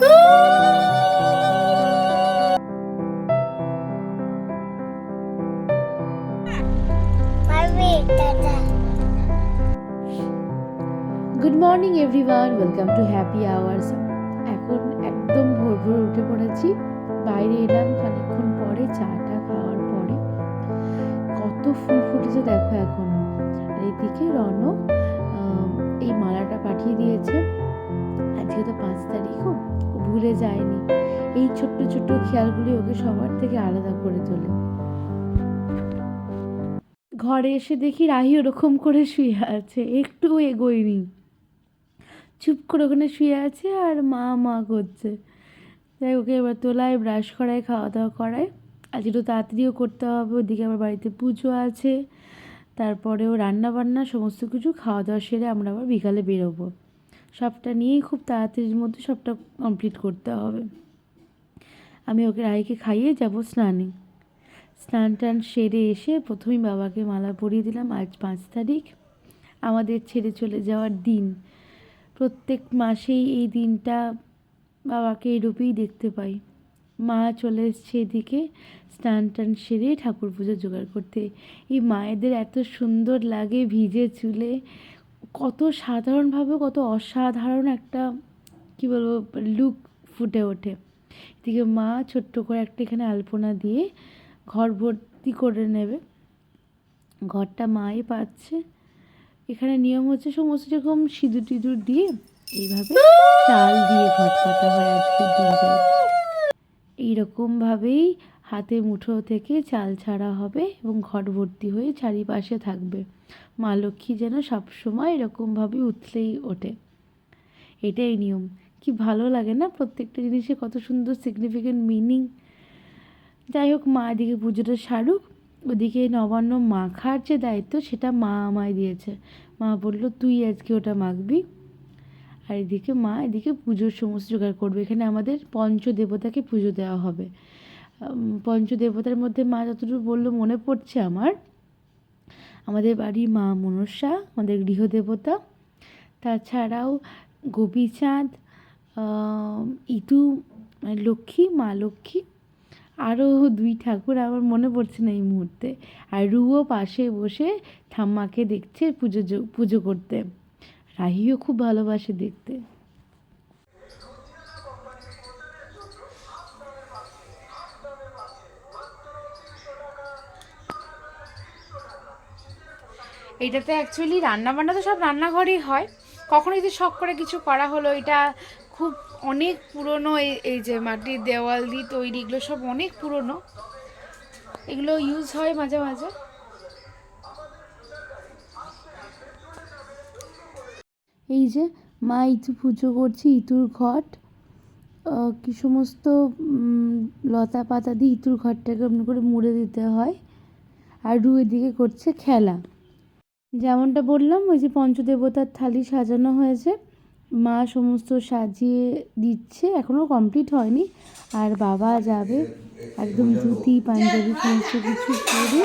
Good morning everyone welcome to happy hours. এখন একদম ভোর ভোর উঠে পড়েছি। বাইরে এলাম খানিকক্ষণ পরে চাটা খাওয়ার পরে। কত ফুল ফুটেছে দেখো এখন। রণ আম, এই মালাটা পাঠিয়ে দিয়েছে। আজকে তো পাঁচ তারিখও, ও ভুলে যায়নি। এই ছোট্ট ছোট্ট খেয়ালগুলি ওকে সবার থেকে আলাদা করে তোলে। ঘরে এসে দেখি রাহি ওরকম করে শুয়ে আছে একটু এগোয়নি। চুপ করে ওখানে শুয়ে আছে আর মা মা করছে। যাই ওকে এবার তোলায়, ব্রাশ করায় খাওয়া দাওয়া করায়। আজ একটু তাড়াতাড়িও করতে হবে, ওদিকে আমার বাড়িতে পুজো আছে। তারপরেও রান্না বান্না সমস্ত কিছু খাওয়া দাওয়া সেরে আমরা আবার বিকালে বেরোবো। সবটা নিয়েই খুব তাড়াতাড়ির মধ্যে সবটা কমপ্লিট করতে হবে। আমি ওকে রাইকে খাইয়ে যাব স্নানে। স্নান টান সেরে এসে প্রথমেই বাবাকে মালা পরিয়ে দিলাম, আজ পাঁচ তারিখ। আমাদের ছেড়ে চলে যাওয়ার দিন। প্রত্যেক মাসেই এই দিনটা বাবাকে এরূপেই দেখতে পাই। মা চলে এসছে এদিকে স্নান টান সেরে ঠাকুর পুজো জোগাড় করতে। এই মায়েদের এত সুন্দর লাগে ভিজে চুলে। কত সাধারণভাবে কত অসাধারণ একটা, কী বলব লুক ফুটে ওঠে। এদিকে মা ছোট্ট করে একটা এখানে আলপনা দিয়ে ঘর ভর্তি করে নেবে। ঘরটা মাই পাচ্ছে। এখানে নিয়ম হচ্ছে সমস্ত রকম সিঁদুর টিঁদুর দিয়ে এইভাবে চাল দিয়ে ঘট কাটা হয় আজকের দিনটায় এইরকমভাবেই হাতে মুঠো থেকে চাল ছাড়া হবে এবং ঘট ভর্তি হয়ে চারিপাশে থাকবে। মা লক্ষ্মী যেন সবসময় এরকমভাবে উথলেই ওঠে। এটাই নিয়ম। কি ভালো লাগে না প্রত্যেকটা জিনিসে কত সুন্দর সিগনিফিকেন্ট মিনিং যাই হোক, মা এদিকে পুজোটা সারুক। ওদিকে নবান্ন মাখার যে দায়িত্ব, সেটা মা আমায় দিয়েছে। মা বলল, তুই আজকে ওটা মাখবি? আর এদিকে মা এদিকে পুজোর সমস্ত জোগাড় করবে। এখানে আমাদের পঞ্চদেবতাকে পুজো দেওয়া হবে। পঞ্চদেবতার মধ্যে মা যতটুকু বলল মনে পড়ছে আমার। আমাদের বাড়ি মা মনসা, আমাদের গৃহদেবতা। তাছাড়াও গোপীচাঁদ ইতু মানে লক্ষ্মী, মা লক্ষ্মী। আরও দুই ঠাকুর আমার মনে পড়ছে না এই মুহূর্তে। আর রুও পাশে বসে ঠাম্মাকে দেখছে পুজো পুজো করতে। রাহিও খুব ভালোবাসে দেখতে। এইটাতে অ্যাকচুয়ালি রান্না বান্না তো সব রান্নাঘরেই হয়। কখনো যদি শখ করে কিছু করা হলো, এটা খুব অনেক পুরনো এই যে মাটির দেওয়াল দিয়ে তৈরি, এগুলো সব অনেক পুরনো। এগুলো ইউজ হয় মাঝে মাঝে। এই যে মা ইতু পুজো করছে, ইতুর ঘট। কি সমস্ত লতা পাতা দিয়ে ইতুর ঘরটাকে এমনি করে মুড়ে দিতে হয়। আর রু এদিকে করছে খেলা। যেমনটা বললাম ওই যে পঞ্চদেবতার থালি সাজানো হয়েছে। মা সমস্ত সাজিয়ে দিচ্ছে এখনও কমপ্লিট হয়নি। আর বাবা যাবে একদম ধুতি পাঞ্জাবি সমস্ত কিছু পরে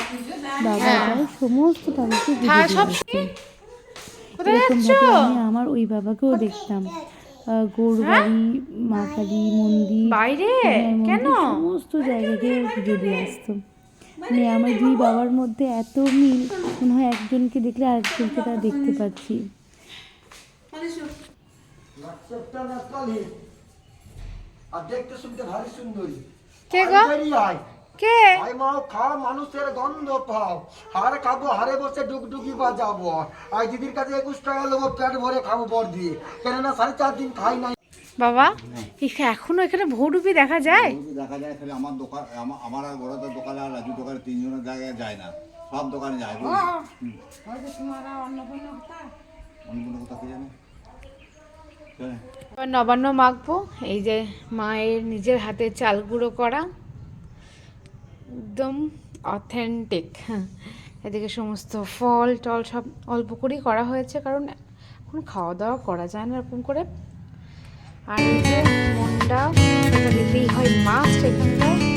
বাবা যায় সমস্ত পুজো হ্যাঁ, দিয়ে সব আসতে। কোথায় এরকম যাচ্ছ? ভাবে আমি আমার ওই বাবাকেও দেখতাম। গৌরবাড়ি মা কালী মন্দির বাইরে? কেন? সমস্ত জায়গাকে পুজো দিয়ে আসতো মানে আমার দুই বাবার মধ্যে এত মিল মনে হয় একজনকে দেখলে আরেকজনকে তারা দেখতে পাচ্ছি। সুন্দরী। কে গো? কে? আই মাও খাও মানুষের গন্ধ পাও। হাড় খাব হাড়ে বসে ডুগডুগি বাজাবো। আর দিদির কাছে একুশ টাকা নেব পেট ভরে খাব বর দিয়ে। কেননা সাড়ে চার দিন খাই নাই বাবা এখা- এখনও এখানে ভৌরূপী দেখা যায়? দেখা যায় খালি আমার দোকান আমা- আমার আর বড়দের দোকানে আর রাজু দোকানে তিনজনের জায়গায় যায় না। সব দোকানে যায় নবান্ন মাখবো এই যে মায়ের নিজের হাতে চাল গুঁড়ো করা। একদম অথেন্টিক হ্যাঁ। এদিকে সমস্ত ফল টল সব অল্প করেই করা হয়েছে কারণ এখন খাওয়া দাওয়া করা যায় না এরকম করে। আর এই যে মন্ডা এটা দিতেই হয় মাস্ট এখানকার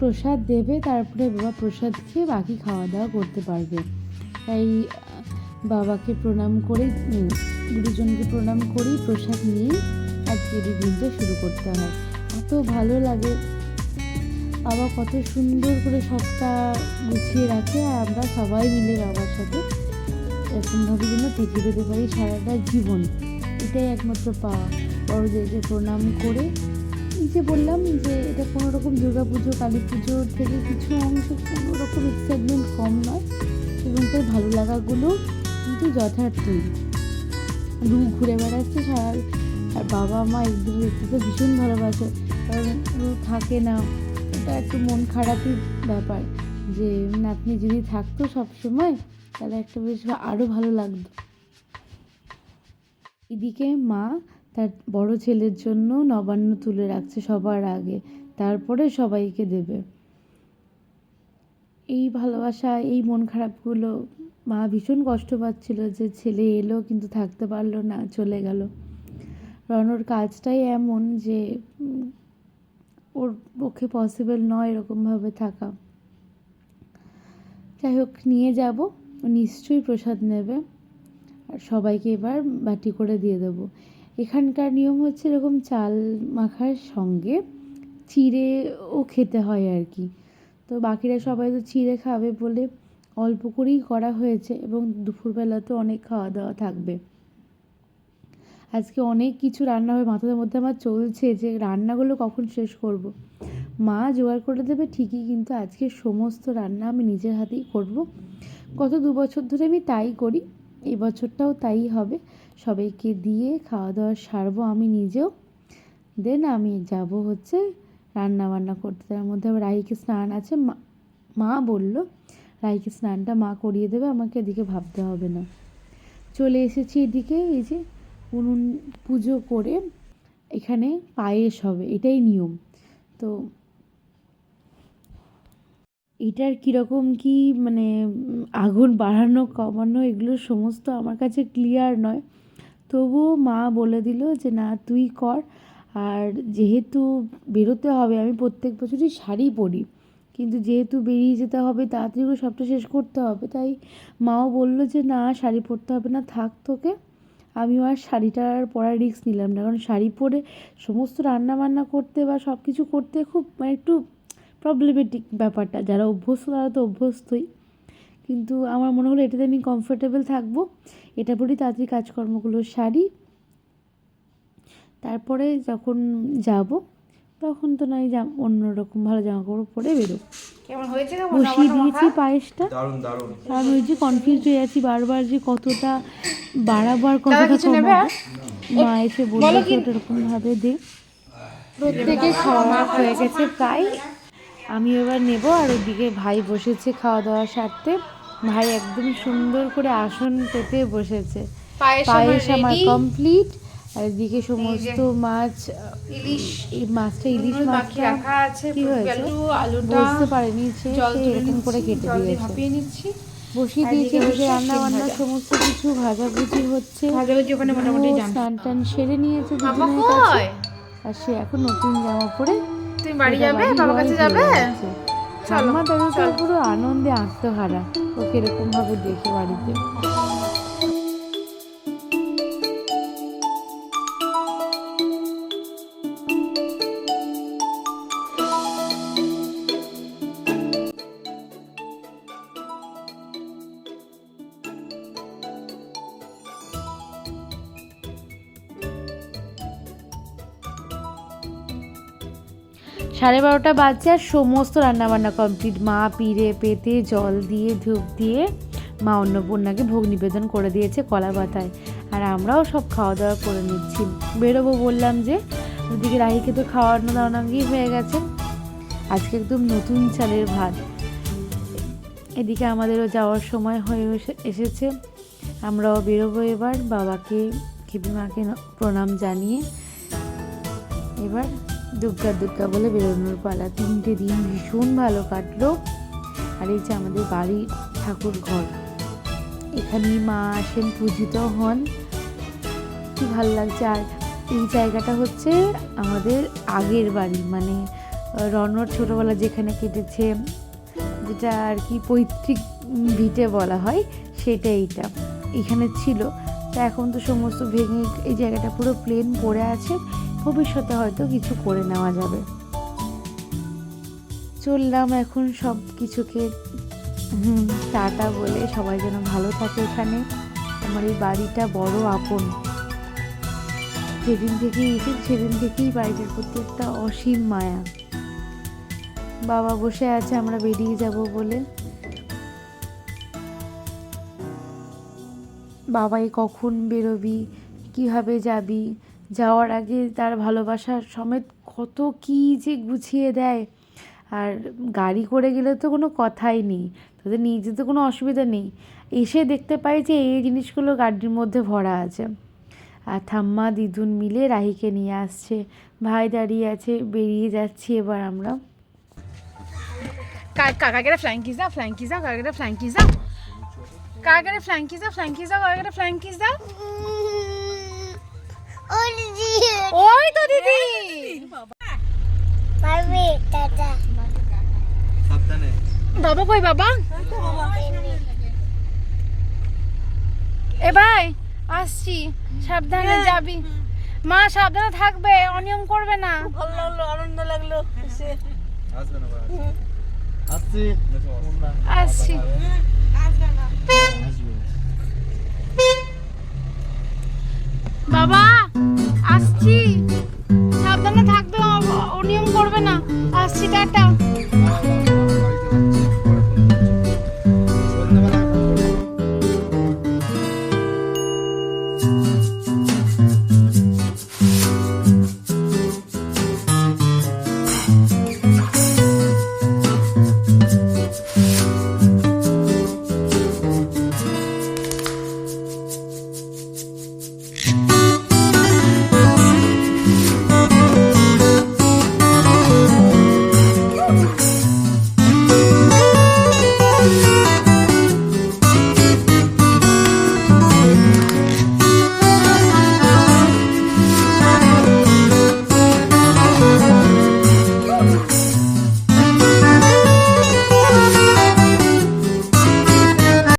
প্রসাদ দেবে, তারপরে বাবা প্রসাদ খেয়ে বাকি খাওয়া দাওয়া করতে পারবে। তাই বাবাকে প্রণাম করে গুরুজনকে প্রণাম করেই প্রসাদ নিয়েই আজকের এই দিনটা শুরু করতে হয়। এত ভালো লাগে। বাবা কত সুন্দর করে সবটা গুছিয়ে রাখে আর আমরা সবাই মিলে বাবার সাথে এরকমভাবে যেন থেকে যেতে পারি সারাটা জীবন। এটাই একমাত্র পাওয়া। বড়দেরকে প্রণাম করে যে বললাম যে এটা কোনো রকম দুর্গা পুজো কালী পুজোর থেকে কিছু অংশ কোনো রকম এক্সাইটমেন্ট কম নয় এবং তার ভালো লাগাগুলো কিন্তু যথার্থই। রু ঘুরে বেড়াচ্ছে, সারা, আর বাবা, মা একদিন দেখতে তো ভীষণ ভালোবাসে। কারণ রু থাকে না এটা একটু মন খারাপই ব্যাপার যে নাতনি যদি থাকতো সব সময় তাহলে একটা বেশ আরও ভালো লাগতো। এদিকে মা তার বড় ছেলের জন্য নবান্ন তুলে রাখছে সবার আগে, তারপরে সবাইকে দেবে। এই ভালোবাসা, এই মন খারাপগুলো মা ভীষণ কষ্ট পাচ্ছিল যে ছেলে এলো কিন্তু থাকতে পারল না, চলে গেল। রনর কাজটাই এমন যে, ওর পক্ষে পসিবল নয় এরকমভাবে থাকা। যাই হোক, নিয়ে যাব, নিশ্চয়ই প্রসাদ নেবে। আর সবাইকে এবার বাটি করে দিয়ে দেবো। এখানকার নিয়ম হচ্ছে এরকম চাল মাখার সঙ্গে চিড়েও খেতে হয় আর কি। তো বাকিরা সবাই তো চিড়ে খাবে বলে অল্প করেই করা হয়েছে এবং দুপুরবেলা তো অনেক খাওয়া দাওয়া থাকবে। আজকে অনেক কিছু রান্না হবে, মাথার মধ্যে আমার চলছে যে রান্নাগুলো কখন শেষ করব। মা জোগাড় করে দেবে ঠিকই কিন্তু আজকে সমস্ত রান্না আমি নিজের হাতেই করব। গত দু বছর ধরে আমি তাই করি, এই বছরটাও তাই হবে। সবাইকে দিয়ে খাওয়া দাওয়া সারবো, আমি নিজেও। দেন আমি যাব হচ্ছে রান্না বান্না করতে। তার মধ্যে আবার রাইকে স্নান আছে, মা বলল, রাইকে স্নানটা মা করিয়ে দেবে, আমাকে এদিকে ভাবতে হবে না। চলে এসেছি এদিকে, এই যে উনুন পুজো করে এখানে পায়েস হবে, এটাই নিয়ম। তো এটার কীরকম কি মানে আগুন বাড়ানো, কমানো, এগুলো সমস্ত আমার কাছে ক্লিয়ার নয়। তবুও মা বলে দিল যে, না, তুই কর। আর যেহেতু বেরোতে হবে, আমি প্রত্যেক বছরই শাড়ি পরি। কিন্তু যেহেতু বেরিয়ে যেতে হবে, তাড়াতাড়ি করে সবটা শেষ করতে হবে। তাই মাও বলল যে, না, শাড়ি পরতে হবে না, থাক তোকে। আমিও আর শাড়িটার পরার রিস্ক নিলাম না। কারণ শাড়ি পরে সমস্ত রান্না বান্না করতে বা সব কিছু করতে খুব মানে একটু প্রবলেমেটিক ব্যাপারটা। যারা অভ্যস্ত, তারা তো অভ্যস্তই। কিন্তু আমার মনে হলো এটাতে আমি কমফোর্টেবল থাকব। এটা পরেই তাড়াতাড়ি কাজকর্মগুলো সারি। তারপরে যখন যাব তখন তো নয় জাম অন্যরকম ভালো জামা কাপড় পরে বেরো কেমন হয়েছে কেমন বসিয়ে দিয়েছি পায়েসটা। দারুণ দারুণ। কারণ ওই যে কনফিউজ হয়ে আছি বারবার যে কতটা বাড়াবার কতটা কিছু নেবে? কমাবো। মা এসে বলল তো ওরকম ভাবে দে। প্রত্যেকে খাওয়া হয়ে গেছে প্রায়। আমি এবার নেব আর ওদিকে ভাই বসেছে খাওয়া দাওয়া সারতে। ভাই একদম সুন্দর করে আসন পেতে বসেছে। পায়েস আমার আমার। কমপ্লিট আর এদিকে সমস্ত মাছ ইলিশ। এই মাছটা ইলিশ মাছটা রাখা আছে কি হয়েছে? আলুটা বুঝতে পারিনি সে জল সে তুলে এরকম করে কেটে দিয়েছে। নিচ্ছি। বসিয়ে দিয়েছে বসে রান্না বান্না সমস্ত কিছু ভাজাভুজি হচ্ছে। ভাজাভুজি ওখানে মোটামুটি স্নান টান সেরে নিয়েছে দুজনের কাছে। আর সে এখন নতুন জামা পরে তুমি বাড়ি যাবে? বাবার কাছে যাবে? ঠাম্মা দাদু তো পুরো আনন্দে আত্মহারা। ওকে এরকম ভাবে দেখে বাড়িতে। সাড়ে বারোটা বাজছে আর সমস্ত রান্নাবান্না কমপ্লিট মা পিড়ে পেতে জল দিয়ে, ধূপ দিয়ে মা অন্নপূর্ণাকে ভোগ নিবেদন করে দিয়েছে কলা পাতায়। আর আমরাও সব খাওয়া দাওয়া করে নিচ্ছি। বেরোবো বললাম যে, ওদিকে রাহিকে তো খাওয়ানো দাওয়ানোই হয়ে গেছে। আজকে একদম নতুন চালের ভাত। এদিকে আমাদেরও যাওয়ার সময় হয়ে এসে- এসেছে। আমরাও বেরোবো এবার। বাবাকে, খেপিমাকে প্রণাম জানিয়ে এবার দুর্গা দুর্গা বলে বেরোনোর পালা। তিনটে দিন ভীষণ ভালো কাটলো। আর এই যে আমাদের বাড়ির ঠাকুর ঘর। এখানেই মা আসেন, পূজিত হন। কি ভালো লাগছে। আর এই জায়গাটা হচ্ছে আমাদের আগের বাড়ি। মানে রনর ছোটোবেলা যেখানে কেটেছে, যেটা আর কি পৈতৃক ভিটে বলা হয়, সেটা এইটা। এখানে ছিল। তা এখন তো সমস্ত ভেঙে এই জায়গাটা পুরো প্লেন পড়ে আছে। ভবিষ্যতে হয়তো কিছু করে নেওয়া যাবে। চললাম এখন সব কিছুকে টাটা বলে সবাই যেন ভালো থাকে এখানে। আমার এই বাড়িটা বড় আপন। যেদিন থেকে এসে সেদিন থেকেই বাড়িটার প্রতি একটা অসীম মায়া। বাবা বসে আছে, আমরা বেরিয়ে যাব বলে। বাবাই কখন বেরোবি, কীভাবে যাবি যাওয়ার আগে তার ভালোবাসার সমেত কত কী যে গুছিয়ে দেয়। আর গাড়ি করে গেলে তো কোনো কথাই নেই, তাদের নিয়ে যেতে কোনো অসুবিধা নেই। এসে দেখতে পাই যে এই জিনিসগুলো গাড়ির মধ্যে ভরা আছে। আর ঠাম্মা, দিদুন মিলে রাহিকে নিয়ে আসছে। ভাই দাঁড়িয়ে আছে, বেরিয়ে যাচ্ছি এবার আমরা। কাকাকে ফ্ল্যাঙ্কিস দাও ফ্ল্যাঙ্কিস দাও কাকাকে ফ্ল্যাঙ্কিস দাও। কাকাকে ফ্ল্যাঙ্কিস দাও ফ্ল্যাঙ্কিস দাও কাকাকে ফ্ল্যাঙ্কিস দাও। ওই দিদি। ওই তো দিদি। বাবা কই বাবা? এ ভাই আসছি। সাবধানে যাবি। মা সাবধানে থাকবে অনিয়ম করবে না। ভালো লাগল আনন্দ লাগল আসছি। বাবা আসছি। সাবধানে থাকবে অনিয়ম করবে না। আসছি টাটা।